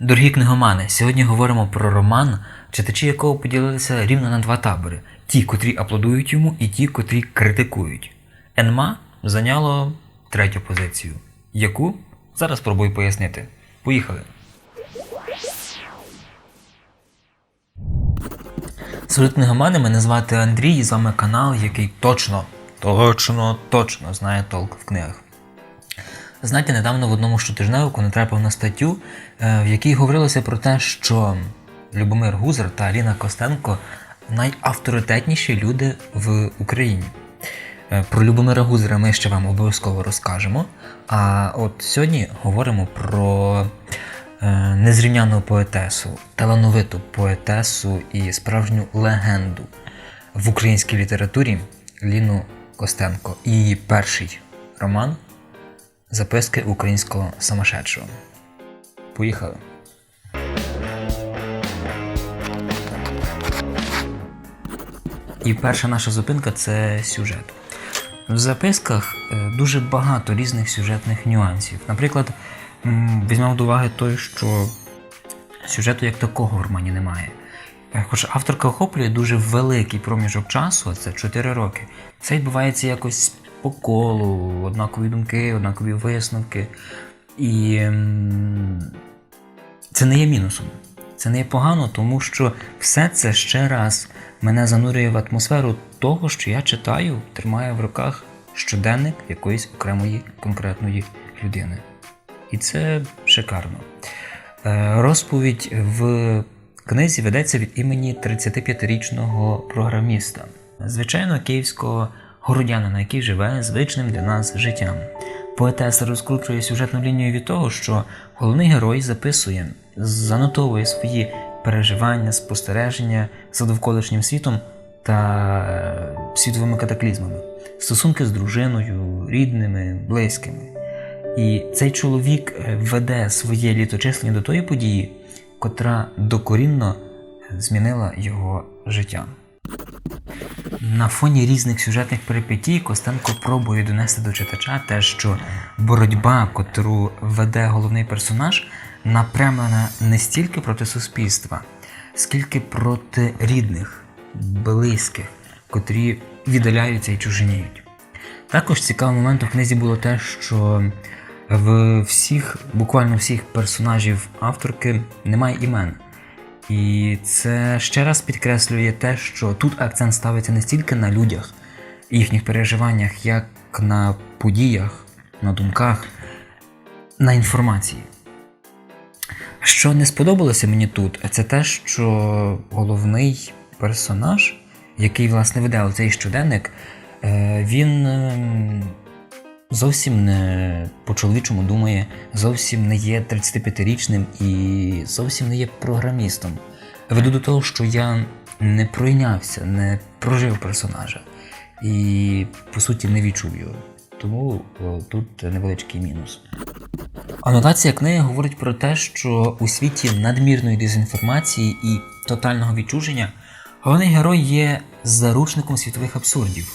Дорогі книгомани, сьогодні говоримо про роман, читачі якого поділилися рівно на два табори: ті, котрі аплодують йому, і ті, котрі критикують. Енма зайняло третю позицію, яку зараз спробую пояснити. Поїхали. Салют книгомани, мене звати Андрій, і з вами канал, який точно, точно, точно знає толк в книгах. Знаєте, недавно в одному щотижневику натрапив на статтю, е, в якій говорилося про те, що Любомир Гузар та Аліна Костенко найавторитетніші люди в Україні. Е, Про Любомира Гузара ми ще вам обов'язково розкажемо. А от сьогодні говоримо про е, незрівняну поетесу, талановиту поетесу і справжню легенду в українській літературі Ліну Костенко. Її перший роман Записки українського самошедшого. Поїхали. І перша наша зупинка це сюжет. В записках е, дуже багато різних сюжетних нюансів. Наприклад, візьмемо до уваги той, що сюжету як такого в романі немає. Е, Хоч авторка охоплює дуже великий проміжок часу, це 4 роки. Це відбувається якось по колу, однакові думки, однакові висновки. І це не є мінусом. Це не є погано, тому що все це ще раз мене занурює в атмосферу того, що я читаю, тримаю в руках щоденник якоїсь окремої конкретної людини. І це шикарно. Е, Розповідь в книзі ведеться від імені 35-річного програміста, звичайно, київського городянина, який живе звичним для нас життям. Поетеса розкручує сюжетну лінію від того, що головний герой записує, занотовує свої переживання, спостереження за довколишнім світом та е, світовими катаклізмами, стосунки з дружиною, рідними, близькими. І цей чоловік е, веде своє літочислення до тої події, котра докорінно е, змінила його життя. На фоні різних сюжетних перипетій Костенко пробує донести до читача те, що боротьба, котру веде головний персонаж, напрямлена не стільки проти суспільства, скільки проти рідних, близьких, котрі віддаляються і чужиніють. Також цікавим моментом в книзі було те, що в всіх, буквально всіх персонажів авторки немає імен. І це ще раз підкреслює те, що тут акцент ставиться не стільки на людях, їхніх переживаннях, як на подіях, на думках, на інформації. Що не сподобалося мені тут, це те, що головний персонаж, який власне веде цей щоденник, е, він ем, зовсім не по-чоловічому думає, зовсім не є 35-річним і зовсім не є програмістом. Веду до того, що я не пройнявся, не прожив персонажа і, по суті, не відчув його. Тому о, тут невеличкий мінус. Анотація книги говорить про те, що у світі надмірної дезінформації і тотального відчуження головний герой є заручником світових абсурдів.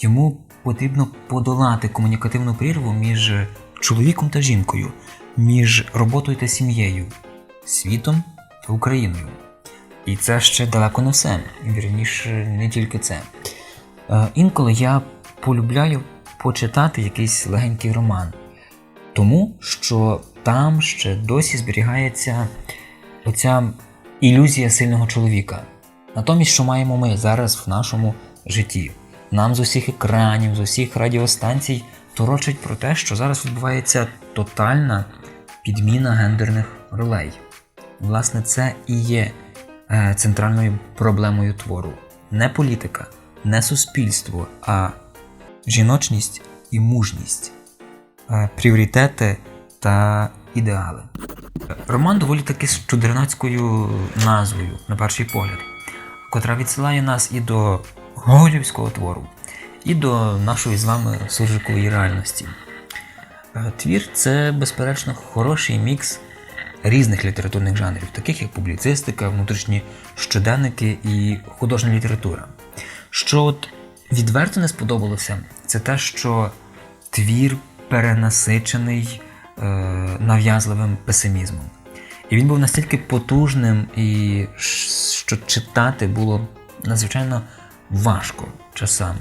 Йому потрібно подолати комунікативну прірву між чоловіком та жінкою, між роботою та сім'єю, світом та Україною. І це ще далеко не все. Вірніше, не тільки це. Е, інколи я полюбляю почитати якийсь легенький роман, тому що там ще досі зберігається оця ілюзія сильного чоловіка. Натомість, що маємо ми зараз в нашому житті? Нам з усіх екранів, з усіх радіостанцій торочать про те, що зараз відбувається тотальна підміна гендерних ролей. Власне, це і є е, центральною проблемою твору. Не політика, не суспільство, а жіночність і мужність, е, пріоритети та ідеали. Роман доволі таки з чудернацькою назвою, на перший погляд, котра відсилає нас і до гоголівського твору, і до нашої з вами суржикової реальності. Е, Твір це, безперечно, хороший мікс різних літературних жанрів, таких як публіцистика, внутрішні щоденники і художня література. Що от відверто не сподобалося, це те, що твір перенасичений е, нав'язливим песимізмом. І він був настільки потужним, і що читати було надзвичайно важко часами.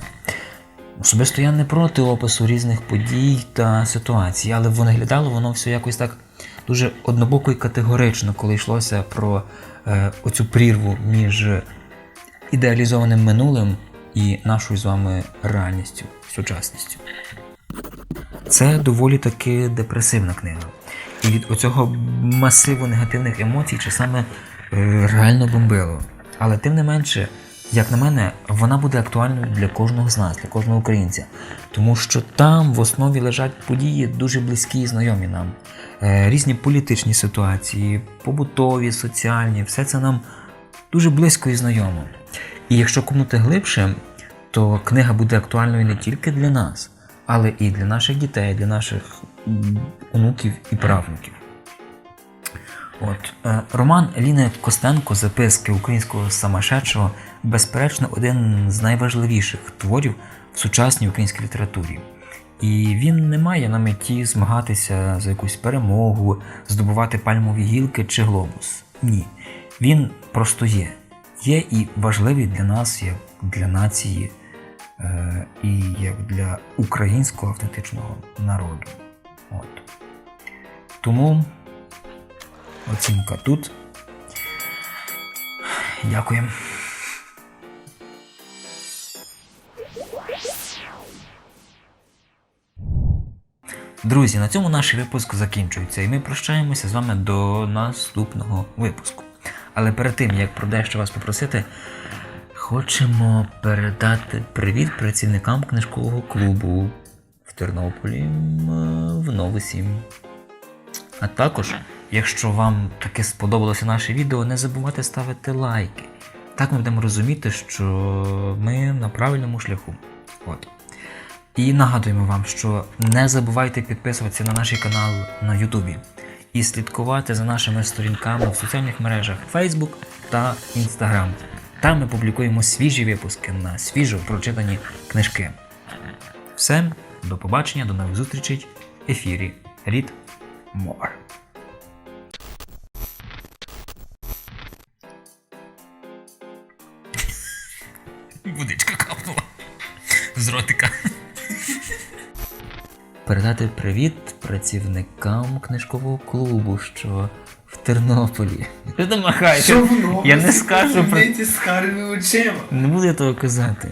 Особисто я не проти опису різних подій та ситуацій, але виглядало воно все якось так дуже однобоко і категорично, коли йшлося про е, оцю прірву між ідеалізованим минулим і нашою з вами реальністю, сучасністю. Це доволі таки депресивна книга. І від оцього масиву негативних емоцій часами е, реально бомбило. Але тим не менше, як на мене, вона буде актуальною для кожного з нас, для кожного українця. Тому що там в основі лежать події дуже близькі і знайомі нам. Е, різні політичні ситуації, побутові, соціальні, все це нам дуже близько і знайомо. І якщо копнути глибше, то книга буде актуальною не тільки для нас, але і для наших дітей, для наших онуків і правнуків. От е, роман Ліни Костенко Записки українського самошедшого безперечно один з найважливіших творів в сучасній українській літературі. І він не має на меті змагатися за якусь перемогу, здобувати пальмові гілки чи глобус. Ні. Він просто є. Є і важливий для нас, як для нації, е, і як для українського автентичного народу. От. Тому оцінка тут. Дякую. Друзі, на цьому наш випуск закінчується, і ми прощаємося з вами до наступного випуску. Але перед тим, як про дещо вас попросити, хочемо передати привіт працівникам книжкового клубу в Тернополі в Новосі. А також, якщо вам таке сподобалося наше відео, не забувайте ставити лайки. Так ми будемо розуміти, що ми на правильному шляху. От. І нагадуємо вам, що не забувайте підписуватися на наш канал на Ютубі і слідкувати за нашими сторінками в соціальних мережах Facebook та Instagram. Там ми публікуємо свіжі випуски на свіжо прочитані книжки. Все, до побачення, до нових зустрічей в ефірі Read More. Передати привіт працівникам книжкового клубу, що в Тернополі. Що ти махаєш? Що воно? Я не скажу про. Ці з карими очима. Не буду я того казати.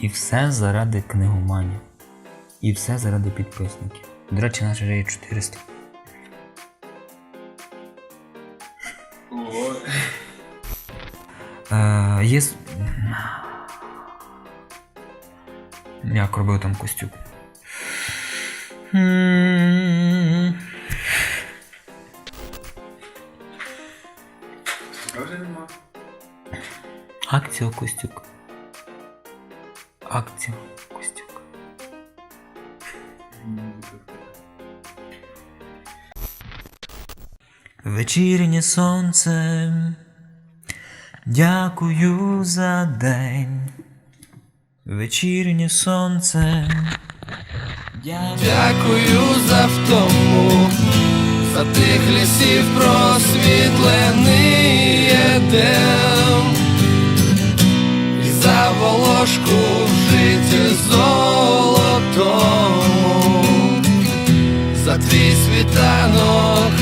І все заради книгоманів. І все заради підписників. До речі, наш вже є 400. О, Е, є. Як робив там Костюк? Акціо Костюк. Акціо Костюк. Вечірнє сонце. Дякую за день. Вечірнє сонце. Дякую. За втому, за тих лісів просвітлений едем і за волошку в житті золотому, за твій світанок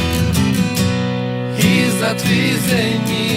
і за твій зеніт.